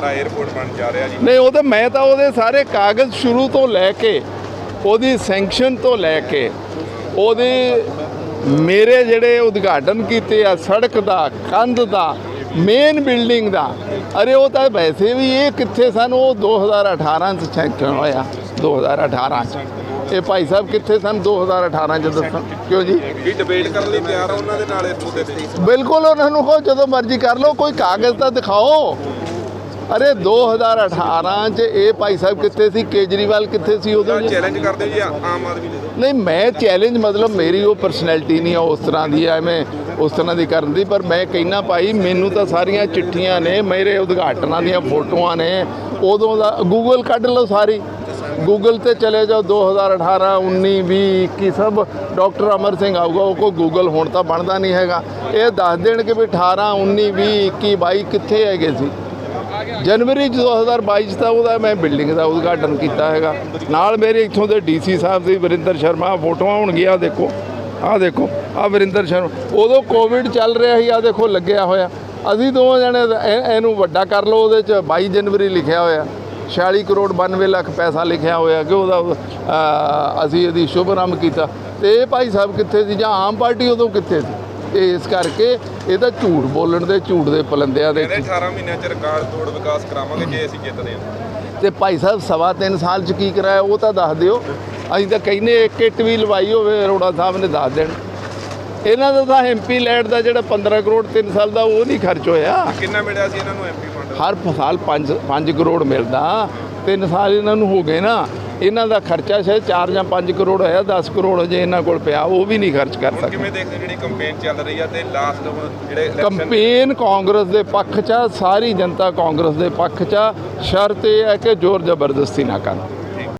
ਦੁਬਾਰਾ 에어ਪੋਰਟ ਬਣ ਜਾ ਰਿਹਾ ਜੀ। ਨਹੀਂ ਉਹ ਤਾਂ ਮੈਂ ਤਾਂ ਉਹਦੇ ਸਾਰੇ ਕਾਗਜ਼ ਸ਼ੁਰੂ ਤੋਂ ਲੈ ਕੇ ਉਹਦੀ ਸੈਂਕਸ਼ਨ ਤੋਂ ਲੈ ਕੇ ਉਹਦੇ ਮੇਰੇ ਜਿਹੜੇ ਉਦਘਾਟਨ ਕੀਤੇ ਆ ਸੜਕ ਦਾ ਕੰਧ ਦਾ ਮੇਨ ਬਿਲਡਿੰਗ ਦਾ ਅਰੇ ਉਹ ਤਾਂ ਵੈਸੇ ਵੀ ਇਹ ਕਿੱਥੇ ਸਨ ਉਹ 2018 ਚ ਸੈਂਕਸ਼ਨ ਹੋਇਆ 2018 ਚ। ਇਹ ਭਾਈ ਸਾਹਿਬ ਕਿੱਥੇ ਸਨ 2018 ਚ ਦੱਸੋ ਕਿਉਂ ਜੀ? ਵੀ ਡਿਬੇਟ ਕਰਨ ਲਈ ਤਿਆਰ ਆ ਉਹਨਾਂ ਦੇ ਨਾਲ ਇਸ ਮੁੱਦੇ ਤੇ ਬਿਲਕੁਲ ਉਹਨਾਂ ਨੂੰ ਕਹੋ ਜਦੋਂ ਮਰਜ਼ੀ ਕਰ ਲਓ ਕੋਈ ਕਾਗਜ਼ ਤਾਂ ਦਿਖਾਓ। ਅਰੇ 2018 ਚ ਇਹ ਭਾਈ ਸਾਹਿਬ ਕਿੱਥੇ ਸੀ? ਕੇਜਰੀਵਾਲ ਕਿੱਥੇ ਸੀ ਉਦੋਂ? ਚੈਲੰਜ ਕਰਦੇ ਜੀ ਆਮ ਆਦਮੀ ਦੇ ਨਹੀਂ ਮੈਂ ਚੈਲੰਜ ਮਤਲਬ ਮੇਰੀ ਉਹ ਪਰਸਨੈਲਿਟੀ ਨਹੀਂ ਆ ਉਸ ਤਰ੍ਹਾਂ ਦੀ ਐਵੇਂ ਉਸ ਤਰ੍ਹਾਂ ਦੀ ਕਰਨ ਦੀ ਪਰ ਮੈਂ ਕਹਿਣਾ ਭਾਈ ਮੈਨੂੰ ਤਾਂ ਸਾਰੀਆਂ ਚਿੱਠੀਆਂ ਨੇ ਮੇਰੇ ਉਦਘਾਟਨਾਂ ਦੀਆਂ ਫੋਟੋਆਂ ਨੇ ਉਦੋਂ ਦਾ ਗੂਗਲ ਕੱਢ ਲਓ ਸਾਰੀ। ਗੂਗਲ ਤੇ ਚਲੇ ਜਾਓ 2018 19 20 21 ਸਭ ਡਾਕਟਰ ਅਮਰ ਸਿੰਘ ਆਊਗਾ ਉਹ ਕੋ ਗੂਗਲ ਹੁਣ ਤਾਂ ਬਣਦਾ ਨਹੀਂ ਹੈਗਾ। ਇਹ ਦੱਸ ਦੇਣ ਕਿ ਵੀ 18 19 20 21 22 ਕਿੱਥੇ ਹੈਗੇ ਸੀ? ਜਨਵਰੀ 2022 'ਚ ਤਾਂ ਉਹਦਾ ਮੈਂ ਬਿਲਡਿੰਗ ਦਾ ਉਦਘਾਟਨ ਕੀਤਾ ਹੈਗਾ। ਨਾਲ ਮੇਰੇ ਇੱਥੋਂ ਦੇ ਡੀਸੀ ਸਾਹਿਬ ਸੀ ਵਰਿੰਦਰ ਸ਼ਰਮਾ, ਫੋਟੋਆਂ ਹੋਣਗੀਆਂ, ਆਹ ਦੇਖੋ ਆਹ ਦੇਖੋ, ਆਹ ਵਰਿੰਦਰ ਸ਼ਰਮਾ। ਉਦੋਂ ਕੋਵਿਡ ਚੱਲ ਰਿਹਾ ਸੀ, ਆਹ ਦੇਖੋ, ਲੱਗਿਆ ਹੋਇਆ। ਅਸੀਂ ਦੋਵੇਂ ਜਣੇ ਇਹਨੂੰ ਵੱਡਾ ਕਰ ਲਓ, ਉਹਦੇ 'ਚ 22 ਜਨਵਰੀ ਲਿਖਿਆ ਹੋਇਆ। 46 ਕਰੋੜ 92 ਲੱਖ ਪੈਸਾ ਲਿਖਿਆ ਹੋਇਆ ਕਿ ਉਹਦਾ ਅਸੀਂ ਇਹਦੀ ਸ਼ੁਭ ਕੀਤਾ। ਤੇ ਇਹ ਭਾਈ ਸਾਹਿਬ ਕਿੱਥੇ ਸੀ ਜਾਂ ਆਮ ਪਾਰਟੀ ਉਦੋਂ ਕਿੱਥੇ ਸੀ? ਇਸ ਕਰਕੇ ਇਹ ਤਾਂ ਝੂਠ ਬੋਲਣ ਦੇ ਝੂਠ ਦੇ ਪਲੰਦਿਆਂ ਦੇ ਕਹਿੰਦੇ 18 ਮਹੀਨਿਆਂ ਚ ਰਿਕਾਰਡ ਤੋੜ ਵਿਕਾਸ ਕਰਾਵਾਂਗੇ ਜੇ ਅਸੀਂ ਜਿੱਤਦੇ ਹਾਂ? ਤੇ ਭਾਈ ਸਾਹਿਬ ਸਵਾ ਤਿੰਨ ਸਾਲ ਚ ਕੀ ਕਰਾਇਆ ਉਹ ਤਾਂ ਦੱਸ ਦਿਓ। ਅਸੀਂ ਤਾਂ ਕਹਿੰਦੇ ਇੱਕ ਇੱਟ ਵੀ ਲਵਾਈ ਹੋਵੇ ਅਰੋੜਾ ਸਾਹਿਬ ਨੇ ਦੱਸ ਦੇਣ। ਇਹਨਾਂ ਦਾ ਤਾਂ ਐਮਪੀ ਲੈਟ ਦਾ ਜਿਹੜਾ 15 ਕਰੋੜ 3 ਸਾਲ ਦਾ ਉਹ ਨਹੀਂ ਖਰਚ ਹੋਇਆ। ਕਿੰਨਾ ਮਿਲਿਆ ਸੀ ਇਹਨਾਂ ਨੂੰ ਐਮਪੀ ਫੰਡ? ਹਰ ਸਾਲ 5 5 ਕਰੋੜ ਮਿਲਦਾ। 3 ਸਾਲ ਇਹਨਾਂ ਨੂੰ ਹੋ ਗਏ ਨਾ। ਇਹਨਾਂ ਦਾ ਖਰਚਾ ਸ਼ਾਇਦ 4 ਜਾਂ 5 ਕਰੋੜ ਹੋਇਆ 10 ਕਰੋੜ ਜੇ ਇਹਨਾਂ ਕੋਲ ਪਿਆ ਉਹ ਵੀ ਨਹੀਂ ਖਰਚ ਕਰ ਸਕਦੇ ਕਿਵੇਂ ਦੇਖਦੇ ਜਿਹੜੀ ਕੰਪੇਨ ਚੱਲ ਰਹੀ ਆ ਤੇ ਲਾਸਟ ਹੁਣ ਜਿਹੜੇ ਕੰਪੇਨ ਕਾਂਗਰਸ ਦੇ ਪੱਖ 'ਚ ਆ, ਸਾਰੀ ਜਨਤਾ ਕਾਂਗਰਸ ਦੇ ਪੱਖ 'ਚ ਆ। ਸ਼ਰਤ ਇਹ ਹੈ ਕਿ ਜ਼ੋਰ ਜ਼ਬਰਦਸਤੀ ਨਾ ਕਰਨ